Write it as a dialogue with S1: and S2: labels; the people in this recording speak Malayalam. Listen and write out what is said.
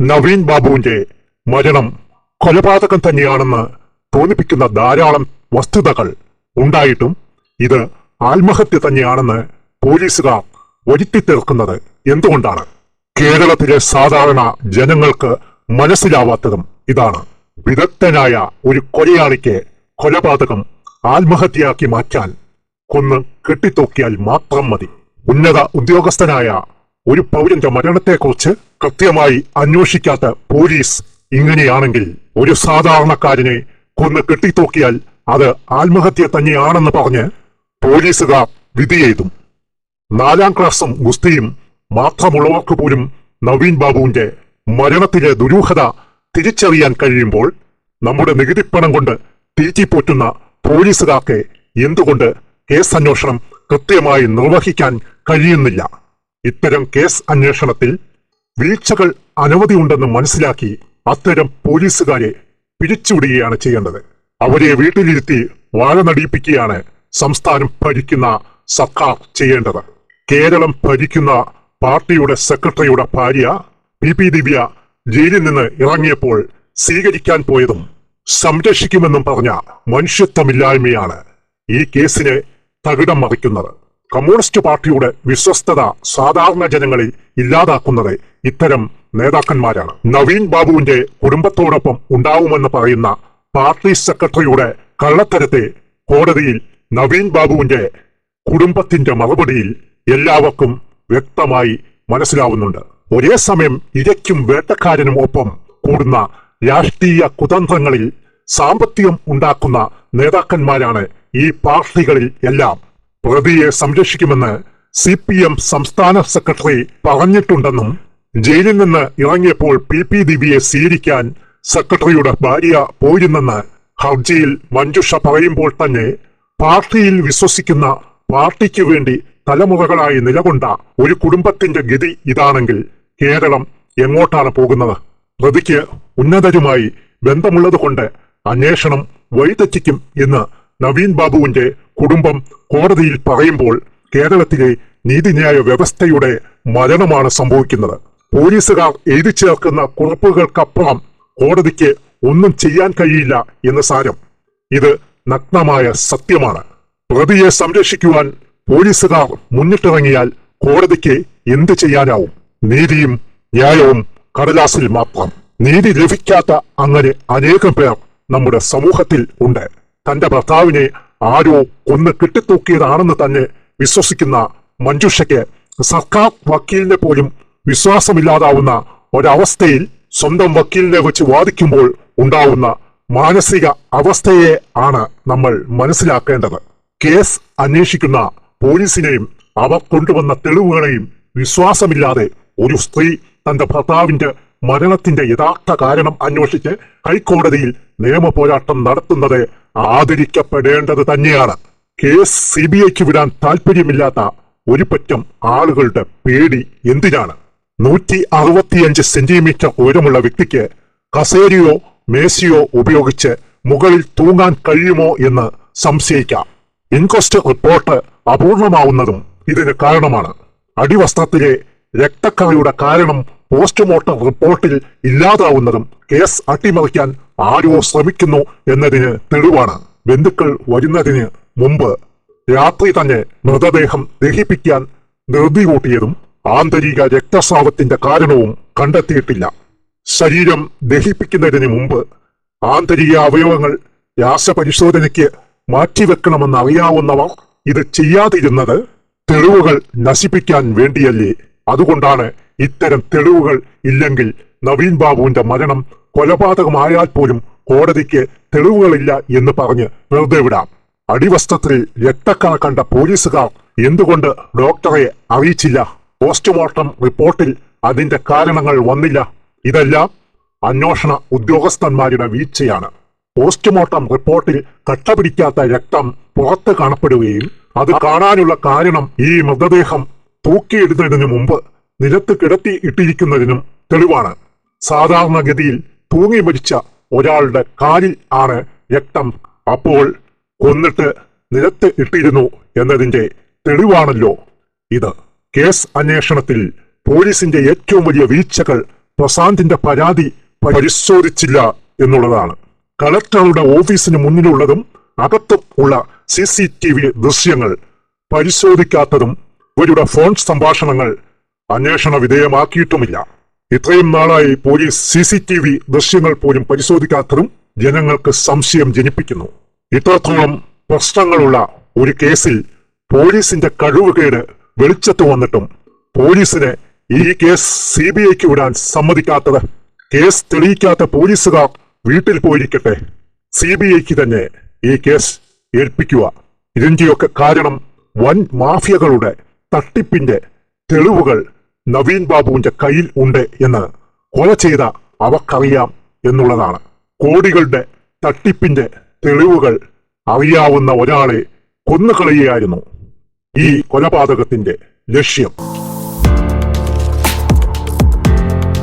S1: നവീൻ ബാബുവിന്റെ മരണം കൊലപാതകം തന്നെയാണെന്ന് തോന്നിപ്പിക്കുന്ന ധാരാളം വസ്തുതകൾ ഉണ്ടായിട്ടും ഇത് ആത്മഹത്യ തന്നെയാണെന്ന് പോലീസുകാർ വരുത്തിത്തീർക്കുന്നത് എന്തുകൊണ്ടാണ്? കേരളത്തിലെ സാധാരണ ജനങ്ങൾക്ക് മനസ്സിലാവാത്തതും ഇതാണ്. വിദഗ്ധനായ ഒരു കൊലയാളിക്ക് കൊലപാതകം ആത്മഹത്യയാക്കി മാറ്റാൻ കൊന്ന് കെട്ടിത്തൂക്കിയാൽ മാത്രം മതി. ഉന്നത ഉദ്യോഗസ്ഥനായ ഒരു പൗരന്റെ മരണത്തെക്കുറിച്ച് കൃത്യമായി അന്വേഷിക്കാത്ത പോലീസ് ഇങ്ങനെയാണെങ്കിൽ ഒരു സാധാരണക്കാരനെ കൊന്ന് കെട്ടിത്തൂക്കിയാൽ അത് ആത്മഹത്യ തന്നെയാണെന്ന് പറഞ്ഞ് പോലീസുകാർ വിധി നാലാം ക്ലാസും ഗുസ്തിയും മാത്രമുള്ളവർക്ക് പോലും നവീൻ ബാബുവിന്റെ മരണത്തിലെ ദുരൂഹത തിരിച്ചറിയാൻ കഴിയുമ്പോൾ നമ്മുടെ നികുതിപ്പണം കൊണ്ട് തീറ്റിപ്പോറ്റുന്ന പോലീസുകാർക്ക് എന്തുകൊണ്ട് കേസ് അന്വേഷണം കൃത്യമായി നിർവഹിക്കാൻ കഴിയുന്നില്ല? ഇത്തരം കേസ് അന്വേഷണത്തിൽ വീഴ്ചകൾ അനവധിയുണ്ടെന്ന് മനസ്സിലാക്കി അത്തരം പോലീസുകാരെ പിരിച്ചുവിടുകയാണ് ചെയ്യേണ്ടത്. അവരെ വീട്ടിലിരുത്തി വാഴ നടിയിപ്പിക്കുകയാണ് സംസ്ഥാനം ഭരിക്കുന്ന സർക്കാർ ചെയ്യേണ്ടത്. കേരളം ഭരിക്കുന്ന പാർട്ടിയുടെ സെക്രട്ടറിയുടെ ഭാര്യ പി പി ദിവ്യ ജയിലിൽ നിന്ന് ഇറങ്ങിയപ്പോൾ സ്വീകരിക്കാൻ പോയതും സംരക്ഷിക്കുമെന്നും പറഞ്ഞ മനുഷ്യത്വമില്ലായ്മയാണ് ഈ കേസിനെ തകിടം മറിക്കുന്നത്. കമ്മ്യൂണിസ്റ്റ് പാർട്ടിയുടെ വിശ്വസ്തത സാധാരണ ജനങ്ങളിൽ ഇല്ലാതാക്കുന്നത് ഇത്തരം നേതാക്കന്മാരാണ്. നവീൻ ബാബുവിന്റെ കുടുംബത്തോടൊപ്പം ഉണ്ടാവുമെന്ന് പറയുന്ന പാർട്ടി സെക്രട്ടറിയുടെ കള്ളത്തരത്തെ കോടതിയിൽ നവീൻ ബാബുവിന്റെ കുടുംബത്തിന്റെ മറുപടിയിൽ എല്ലാവർക്കും വ്യക്തമായി മനസ്സിലാവുന്നുണ്ട്. ഒരേ സമയം ഇരയ്ക്കും വേട്ടക്കാരനും ഒപ്പം കൂടുന്ന രാഷ്ട്രീയ കുതന്ത്രങ്ങളിൽ സാമ്പത്തികം ഉണ്ടാക്കുന്ന നേതാക്കന്മാരാണ് ഈ പാർട്ടികളിൽ എല്ലാം. പ്രതിയെ സംരക്ഷിക്കുമെന്ന് സി പി എം സംസ്ഥാന സെക്രട്ടറി പറഞ്ഞിട്ടുണ്ടെന്നും ജയിലിൽ നിന്ന് ഇറങ്ങിയപ്പോൾ പി പി ദിവ്യയെ സ്വീകരിക്കാൻ സെക്രട്ടറിയുടെ ഭാര്യ പോയിരുന്നെന്ന് ഹർജിയിൽ മഞ്ജുഷ പറയുമ്പോൾ തന്നെ പാർട്ടിയിൽ വിശ്വസിക്കുന്ന പാർട്ടിക്ക് വേണ്ടി തലമുറകളായി നിലകൊണ്ട ഒരു കുടുംബത്തിന്റെ ഗതി ഇതാണെങ്കിൽ കേരളം എങ്ങോട്ടാണ് പോകുന്നത്? പ്രതിക്ക് ഉന്നതരുമായി ബന്ധമുള്ളതുകൊണ്ട് അന്വേഷണം വഴിതെറ്റിക്കും എന്ന് നവീൻ ബാബുവിന്റെ കുടുംബം കോടതിയിൽ പറയുമ്പോൾ കേരളത്തിലെ നീതിന്യായ വ്യവസ്ഥയുടെ മരണമാണ് സംഭവിക്കുന്നത്. പോലീസുകാർ എഴുതി ചേർക്കുന്ന കുറിപ്പുകൾക്കപ്പുറം കോടതിക്ക് ഒന്നും ചെയ്യാൻ കഴിയില്ല എന്ന് സാരം. ഇത് നഗ്നമായ സത്യമാണ്. പ്രതിയെ സംരക്ഷിക്കുവാൻ പോലീസുകാർ മുന്നിട്ടിറങ്ങിയാൽ കോടതിക്ക് എന്ത് ചെയ്യാനാവും? നീതിയും ന്യായവും കടലാസിൽ മാത്രം. നീതി ലഭിക്കാത്ത അങ്ങനെ അനേകം പേർ നമ്മുടെ സമൂഹത്തിൽ ഉണ്ട്. തന്റെ ഭർത്താവിനെ ആരോ കൊന്ന് കെട്ടിത്തൂക്കിയതാണെന്ന് തന്നെ വിശ്വസിക്കുന്ന മഞ്ജുഷയ്ക്ക് സർക്കാർ വക്കീലിനെ പോലും വിശ്വാസമില്ലാതാവുന്ന ഒരവസ്ഥയിൽ സ്വന്തം വക്കീലിനെ വെച്ച് വാദിക്കുമ്പോൾ ഉണ്ടാവുന്ന മാനസിക അവസ്ഥയെ ആണ് നമ്മൾ മനസ്സിലാക്കേണ്ടത്. കേസ് അന്വേഷിക്കുന്ന പോലീസിനെയും അവർ കൊണ്ടുവന്ന തെളിവുകളെയും വിശ്വാസമില്ലാതെ ഒരു സ്ത്രീ തന്റെ ഭർത്താവിന്റെ മരണത്തിന്റെ യഥാർത്ഥ കാരണം അന്വേഷിച്ച് ഹൈക്കോടതിയിൽ നിയമ പോരാട്ടം നടത്തുന്നത് ആദരിക്കപ്പെടേണ്ടത് തന്നെയാണ്. കേസ് സി ബി ഐക്ക് വിടാൻ താല്പര്യമില്ലാത്ത ഒരു പറ്റം ആളുകളുടെ പേടി എന്തിനാണ്? നൂറ്റി അറുപത്തിയഞ്ച് സെന്റിമീറ്റർ ഉയരമുള്ള വ്യക്തിക്ക് കസേരയോ മേശയോ ഉപയോഗിച്ച് മുകളിൽ തൂങ്ങാൻ കഴിയുമോ എന്ന് സംശയിക്കാം. ഇൻക്വസ്റ്റ് റിപ്പോർട്ട് അപൂർണമാവുന്നതും ഇതിന് കാരണമാണ്. അടിവസ്ത്രത്തിലെ രക്തക്കറയുടെ കാരണം പോസ്റ്റ്മോർട്ടം റിപ്പോർട്ടിൽ ഇല്ലാതാവുന്നതും കേസ് അട്ടിമറിക്കാൻ ആരോ ശ്രമിക്കുന്നു എന്നതിന് തെളിവാണ്. ബന്ധുക്കൾ വരുന്നതിന് മുമ്പ് രാത്രി തന്നെ മൃതദേഹം ദഹിപ്പിക്കാൻ ധൃതി കൂട്ടിയതും ആന്തരിക രക്തസ്രാവത്തിന്റെ കാരണവും കണ്ടെത്തിയിട്ടില്ല. ശരീരം ദഹിപ്പിക്കുന്നതിന് മുമ്പ് ആന്തരിക അവയവങ്ങൾ രാസപരിശോധനയ്ക്ക് മാറ്റിവെക്കണമെന്ന് അറിയാവുന്നവർ ഇത് ചെയ്യാതിരുന്നത് തെളിവുകൾ നശിപ്പിക്കാൻ വേണ്ടിയല്ലേ. അതുകൊണ്ടാണ് ഇത്തരം തെളിവുകൾ ഇല്ലെങ്കിൽ നവീൻ ബാബുവിന്റെ മരണം കൊലപാതകമായാൽ പോലും കോടതിക്ക് തെളിവുകളില്ല എന്ന് പറഞ്ഞ് വെറുതെ വിടാം. അടിവസ്ത്രത്തിൽ രക്തക്കണ കണ്ട പോലീസുകാർ എന്തുകൊണ്ട് ഡോക്ടറെ അറിയിച്ചില്ല? പോസ്റ്റ്മോർട്ടം റിപ്പോർട്ടിൽ അതിന്റെ കാരണങ്ങൾ വന്നില്ല. ഇതെല്ലാം അന്വേഷണ ഉദ്യോഗസ്ഥന്മാരുടെ വീഴ്ചയാണ്. പോസ്റ്റ്മോർട്ടം റിപ്പോർട്ടിൽ കട്ടപിടിക്കാത്ത രക്തം പുറത്ത് കാണപ്പെടുകയും അത് കാണാനുള്ള കാരണം ഈ മൃതദേഹം തൂക്കിയിടുന്നതിനു മുമ്പ് നിലത്ത് കിടത്തി ഇട്ടിരിക്കുന്നതിനും തെളിവാണ്. സാധാരണഗതിയിൽ തൂങ്ങി മരിച്ച ഒരാളുടെ കാലിൽ ആണ് രക്തം. അപ്പോൾ കൊന്നിട്ട് നിലത്ത് ഇട്ടിരുന്നു എന്നതിന്റെ തെളിവാണല്ലോ ഇത്. കേസ് അന്വേഷണത്തിൽ പോലീസിന്റെ ഏറ്റവും വലിയ വീഴ്ചകൾ പ്രശാന്തിന്റെ പരാതി പരിശോധിച്ചില്ല എന്നുള്ളതാണ്. കളക്ടറുടെ ഓഫീസിന് മുന്നിലുള്ളതും അകത്തും ഉള്ള സി സി ടി വി ദൃശ്യങ്ങൾ പരിശോധിക്കാത്തതും ഇവരുടെ ഫോൺ സംഭാഷണങ്ങൾ അന്വേഷണ വിധേയമാക്കിയിട്ടുമില്ല. ഇത്രയും നാളായി police C C T V ദൃശ്യങ്ങൾ പോലും പരിശോധിക്കാത്തതും ജനങ്ങൾക്ക് സംശയം ജനിപ്പിക്കുന്നു. ഇത്രത്തോളം പ്രശ്നങ്ങളുള്ള ഒരു കേസിൽ പോലീസിന്റെ കഴിവുകേട് വെളിച്ചത്ത് വന്നിട്ടും പോലീസിനെ ഈ കേസ് സി ബി ഐക്ക് വിടാൻ സമ്മതിക്കാത്തത് കേസ് തെളിയിക്കാത്ത പോലീസുകാർ വീട്ടിൽ പോയിരിക്കട്ടെ. സി ബി ഐക്ക് തന്നെ ഈ കേസ് ഏൽപ്പിക്കുക. ഇതിന്റെയൊക്കെ കാരണം വൻ മാഫിയകളുടെ തട്ടിപ്പിന്റെ തെളിവുകൾ നവീൻ ബാബുവിന്റെ കയ്യിൽ ഉണ്ട് എന്ന് കൊല ചെയ്ത അവക്കറിയാം എന്നുള്ളതാണ്. കോടികളുടെ തട്ടിപ്പിന്റെ തെളിവുകൾ അറിയാവുന്ന ഒരാളെ കൊന്നുകളയുകയായിരുന്നു ഈ കൊലപാതകത്തിന്റെ ലക്ഷ്യം.